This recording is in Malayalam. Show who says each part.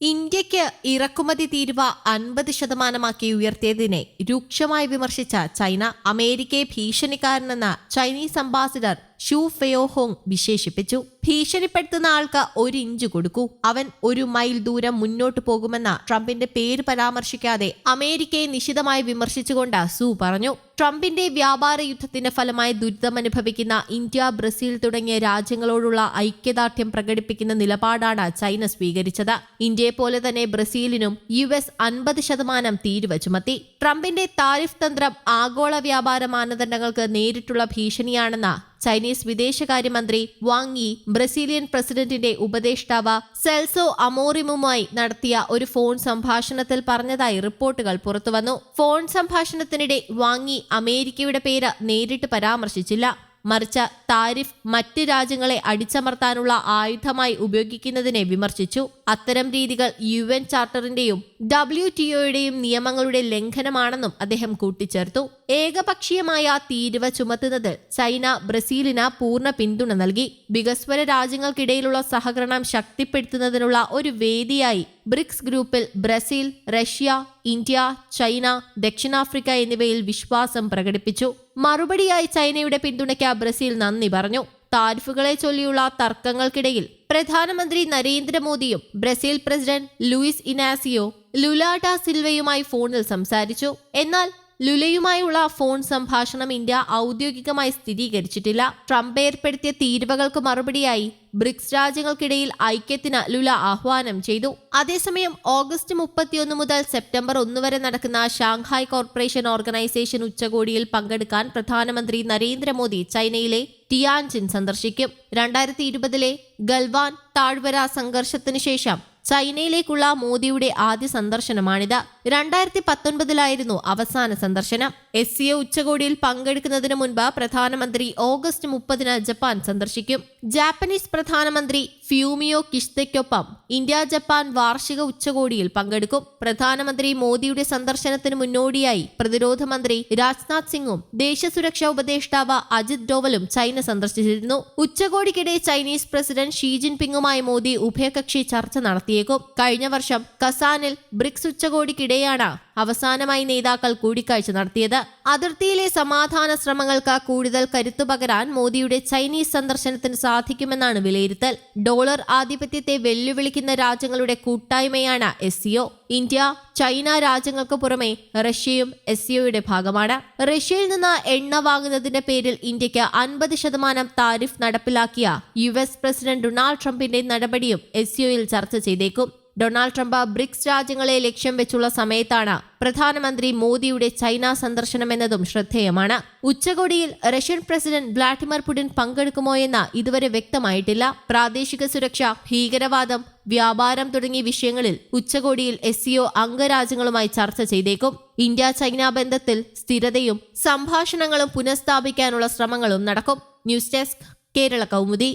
Speaker 1: ഇന്ത്യയ്ക്ക് ഇറക്കുമതി തീരുവ അൻപത് ശതമാനമാക്കി ഉയർത്തിയതിനെ രൂക്ഷമായി വിമർശിച്ച ചൈന അമേരിക്കയെ ഭീഷണിക്കാരനെന്ന ചൈനീസ് അംബാസിഡർ ഷു ഫെയോഹോങ് വിശേഷിപ്പിച്ചു. ഭീഷണിപ്പെടുത്തുന്ന ആൾക്ക് ഒരു ഇഞ്ച് കൊടുക്കൂ. അവൻ ഒരു മൈൽ ദൂരം മുന്നോട്ട് പോകുമെന്ന ട്രംപിന്റെ പേര് പരാമർശിക്കാതെ അമേരിക്കയെ നിശിതമായി വിമർശിച്ചുകൊണ്ട് സു പറഞ്ഞു. ട്രംപിന്റെ വ്യാപാര യുദ്ധത്തിന്റെ ഫലമായി ദുരിതമനുഭവിക്കുന്ന ഇന്ത്യ ബ്രസീൽ തുടങ്ങിയ രാജ്യങ്ങളോടുള്ള ഐക്യദാർഢ്യം പ്രകടിപ്പിക്കുന്ന നിലപാടാണ് ചൈന സ്വീകരിച്ചത്. ഇന്ത്യയെ പോലെ തന്നെ ബ്രസീലിനും യു എസ് അൻപത് ശതമാനം തീരുവ ചുമത്തി. ട്രംപിന്റെ താരിഫ് തന്ത്രം ആഗോള വ്യാപാര മാനദണ്ഡങ്ങൾക്ക് നേരിട്ടുള്ള ഭീഷണിയാണെന്ന് ചൈനീസ് വിദേശകാര്യമന്ത്രി വാങ് യി ബ്രസീലിയൻ പ്രസിഡന്റിന്റെ ഉപദേഷ്ടാവ് സെൽസോ അമോറിമുമായി നടത്തിയ ഒരു ഫോൺ സംഭാഷണത്തിൽ പറഞ്ഞതായി റിപ്പോർട്ടുകൾ പുറത്തുവന്നു. ഫോൺ സംഭാഷണത്തിനിടെ വാങ് യി അമേരിക്കയുടെ പേര് നേരിട്ട് പരാമർശിച്ചില്ല. മറിച്ച് താരിഫ് മറ്റ് രാജ്യങ്ങളെ അടിച്ചമർത്താനുള്ള ആയുധമായി ഉപയോഗിക്കുന്നതിനെ വിമർശിച്ചു. അത്തരം രീതികൾ യു എൻ ചാർട്ടറിന്റെയും ഡബ്ല്യു നിയമങ്ങളുടെ ലംഘനമാണെന്നും അദ്ദേഹം കൂട്ടിച്ചേർത്തു. ഏകപക്ഷീയമായ തീരുവ ചുമത്തുന്നതിൽ ചൈന ബ്രസീലിന് പൂർണ പിന്തുണ നൽകി. വികസ്വര രാജ്യങ്ങൾക്കിടയിലുള്ള സഹകരണം ശക്തിപ്പെടുത്തുന്നതിനുള്ള ഒരു വേദിയായി ബ്രിക്സ് ഗ്രൂപ്പിൽ ബ്രസീൽ റഷ്യ ഇന്ത്യ ചൈന ദക്ഷിണാഫ്രിക്ക എന്നിവയിൽ വിശ്വാസം പ്രകടിപ്പിച്ചു. മറുപടിയായി ചൈനയുടെ പിന്തുണയ്ക്ക് ബ്രസീൽ നന്ദി പറഞ്ഞു. താരിഫുകളെ ചൊല്ലിയുള്ള തർക്കങ്ങൾക്കിടയിൽ പ്രധാനമന്ത്രി നരേന്ദ്രമോദിയും Brazil president Luiz Inacio Lula da സിൽവയുമായി ഫോണിൽ സംസാരിച്ചു. എന്നാൽ ലുലയുമായുള്ള ഫോൺ സംഭാഷണം ഇന്ത്യ ഔദ്യോഗികമായി സ്ഥിരീകരിച്ചിട്ടില്ല. ട്രംപ് ഏർപ്പെടുത്തിയ തീരുവകൾക്ക് മറുപടിയായി ബ്രിക്സ് രാജ്യങ്ങൾക്കിടയിൽ ഐക്യത്തിന് ലുല ആഹ്വാനം ചെയ്തു. അതേസമയം ഓഗസ്റ്റ് മുപ്പത്തിയൊന്ന് മുതൽ സെപ്റ്റംബർ ഒന്ന് വരെ നടക്കുന്ന ഷാങ്ഹായ് കോർപ്പറേഷൻ ഓർഗനൈസേഷൻ ഉച്ചകോടിയിൽ പങ്കെടുക്കാൻ പ്രധാനമന്ത്രി നരേന്ദ്രമോദി ചൈനയിലെ ടിയാൻജിൻ സന്ദർശിക്കും. രണ്ടായിരത്തി ഇരുപതിലെ ഗൽവാൻ താഴ്വര സംഘർഷത്തിന് ശേഷം ചൈനയിലേക്കുള്ള മോദിയുടെ ആദ്യ സന്ദർശനമാണിത്. രണ്ടായിരത്തി പത്തൊൻപതിലായിരുന്നു അവസാന സന്ദർശനം. എസ് സി ഉച്ചകോടിയിൽ പങ്കെടുക്കുന്നതിന് മുൻപ് പ്രധാനമന്ത്രി ഓഗസ്റ്റ് മുപ്പതിന് ജപ്പാൻ സന്ദർശിക്കും. ജാപ്പനീസ് പ്രധാനമന്ത്രി ഫ്യൂമിയോ കിഷ്തയ്ക്കൊപ്പം ഇന്ത്യ ജപ്പാൻ വാർഷിക ഉച്ചകോടിയിൽ പങ്കെടുക്കും. പ്രധാനമന്ത്രി മോദിയുടെ സന്ദർശനത്തിന് മുന്നോടിയായി പ്രതിരോധ മന്ത്രി രാജ്നാഥ് സിംഗും ദേശീയ സുരക്ഷാ ഉപദേഷ്ടാവ് അജിത് ഡോവലും ചൈന സന്ദർശിച്ചിരുന്നു. ഉച്ചകോടിക്കിടെ ചൈനീസ് പ്രസിഡന്റ് ഷീ ജിൻപിങ്ങുമായി മോദി ഉഭയകക്ഷി ചർച്ച നടത്തിയേക്കും. കഴിഞ്ഞ വർഷം കസാനിൽ ബ്രിക്സ് ഉച്ചകോടിക്കിടെയാണ് അവസാനമായി നേതാക്കൾ കൂടിക്കാഴ്ച നടത്തിയത്. അതിർത്തിയിലെ സമാധാന ശ്രമങ്ങൾക്ക് കൂടുതൽ കരുത്തു പകരാൻ മോദിയുടെ ചൈനീസ് സന്ദർശനത്തിന് സാധിക്കുമെന്നാണ് വിലയിരുത്തൽ. ഡോളർ ആധിപത്യത്തെ വെല്ലുവിളിക്കുന്ന രാജ്യങ്ങളുടെ കൂട്ടായ്മയാണ് എസ് ഇന്ത്യ ചൈന രാജ്യങ്ങൾക്ക് പുറമെ റഷ്യയും എസ് സിഒയുടെ ഭാഗമാണ്. റഷ്യയിൽ നിന്ന് എണ്ണ വാങ്ങുന്നതിന്റെ പേരിൽ ഇന്ത്യയ്ക്ക് അൻപത് ശതമാനം താരിഫ് നടപ്പിലാക്കിയ യു എസ് പ്രസിഡന്റ് ഡൊണാൾഡ് ട്രംപിന്റെ നടപടിയും എസ് ചർച്ച ചെയ്തേക്കും. ഡൊണാൾഡ് ട്രംപ് ബ്രിക്സ് രാജ്യങ്ങളെ ലക്ഷ്യം വെച്ചുള്ള സമയത്താണ് പ്രധാനമന്ത്രി മോദിയുടെ ചൈന സന്ദർശനമെന്നതും ശ്രദ്ധേയമാണ്. ഉച്ചകോടിയിൽ റഷ്യൻ പ്രസിഡന്റ് വ്ളാഡിമിർ പുടിൻ പങ്കെടുക്കുമോ എന്ന് ഇതുവരെ വ്യക്തമായിട്ടില്ല. പ്രാദേശിക സുരക്ഷ ഭീകരവാദം വ്യാപാരം തുടങ്ങിയ വിഷയങ്ങളിൽ ഉച്ചകോടിയിൽ എസ് സിഒ അംഗരാജ്യങ്ങളുമായി ചർച്ച ചെയ്തേക്കും. ഇന്ത്യ ചൈന ബന്ധത്തിൽ സ്ഥിരതയും സംഭാഷണങ്ങളും പുനഃസ്ഥാപിക്കാനുള്ള ശ്രമങ്ങളും നടക്കും. News desk Kerala Kaumudi.